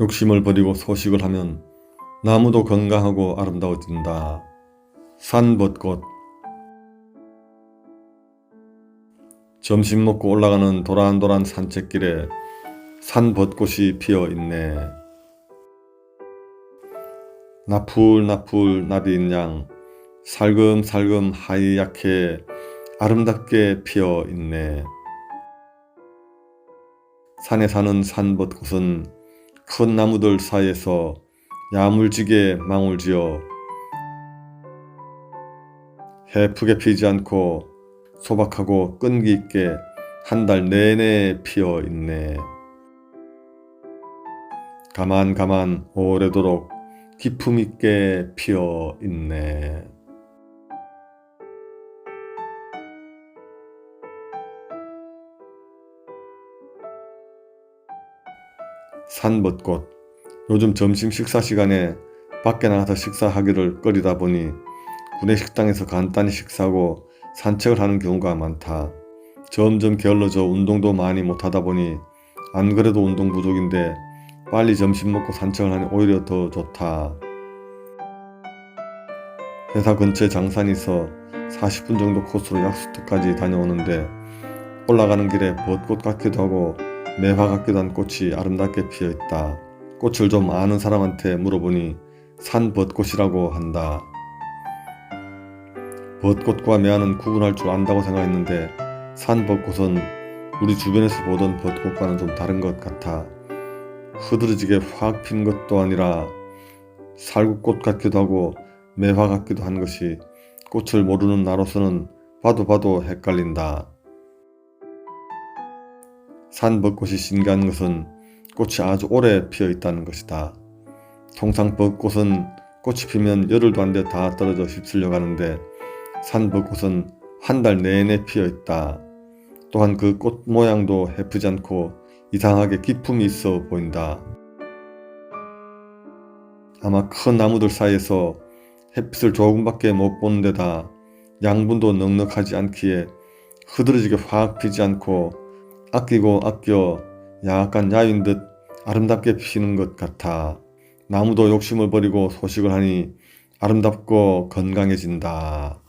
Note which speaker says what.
Speaker 1: 욕심을 버리고 소식을 하면 나무도 건강하고 아름다워진다. 산벚꽃 점심 먹고 올라가는 도란도란 산책길에 산벚꽃이 피어 있네. 나풀나풀 나비인 양 살금살금 하얗게 아름답게 피어 있네. 산에 사는 산벚꽃은 큰 나무들 사이에서 야물지게 망울지어 해프게 피지 않고 소박하고 끈기 있게 한 달 내내 피어 있네. 가만 가만 오래도록 기품 있게 피어 있네. 산벚꽃 요즘 점심 식사 시간에 밖에 나가서 식사하기를 꺼리다 보니 구내 식당에서 간단히 식사하고 산책을 하는 경우가 많다. 점점 게을러져 운동도 많이 못하다 보니 안 그래도 운동 부족인데 빨리 점심 먹고 산책을 하니 오히려 더 좋다. 회사 근처에 장산이 있어 40분 정도 코스로 약수터까지 다녀오는데 올라가는 길에 벚꽃 같기도 하고 매화 같기도 한 꽃이 아름답게 피어 있다. 꽃을 좀 아는 사람한테 물어보니 산 벚꽃이라고 한다. 벚꽃과 매화는 구분할 줄 안다고 생각했는데 산 벚꽃은 우리 주변에서 보던 벚꽃과는 좀 다른 것 같아. 흐드러지게 확 핀 것도 아니라 살구꽃 같기도 하고 매화 같기도 한 것이 꽃을 모르는 나로서는 봐도 봐도 헷갈린다. 산벚꽃이 신기한 것은 꽃이 아주 오래 피어 있다는 것이다. 통상 벚꽃은 꽃이 피면 열흘도 안 돼 다 떨어져 휩쓸려 가는데 산벚꽃은 한 달 내내 피어 있다. 또한 그 꽃 모양도 해프지 않고 이상하게 기품이 있어 보인다. 아마 큰 나무들 사이에서 햇빛을 조금밖에 못 보는 데다 양분도 넉넉하지 않기에 흐드러지게 확 피지 않고 아끼고 아껴 약간 야윈 듯 아름답게 피는 것 같아. 나무도 욕심을 버리고 소식을 하니 아름답고 건강해진다.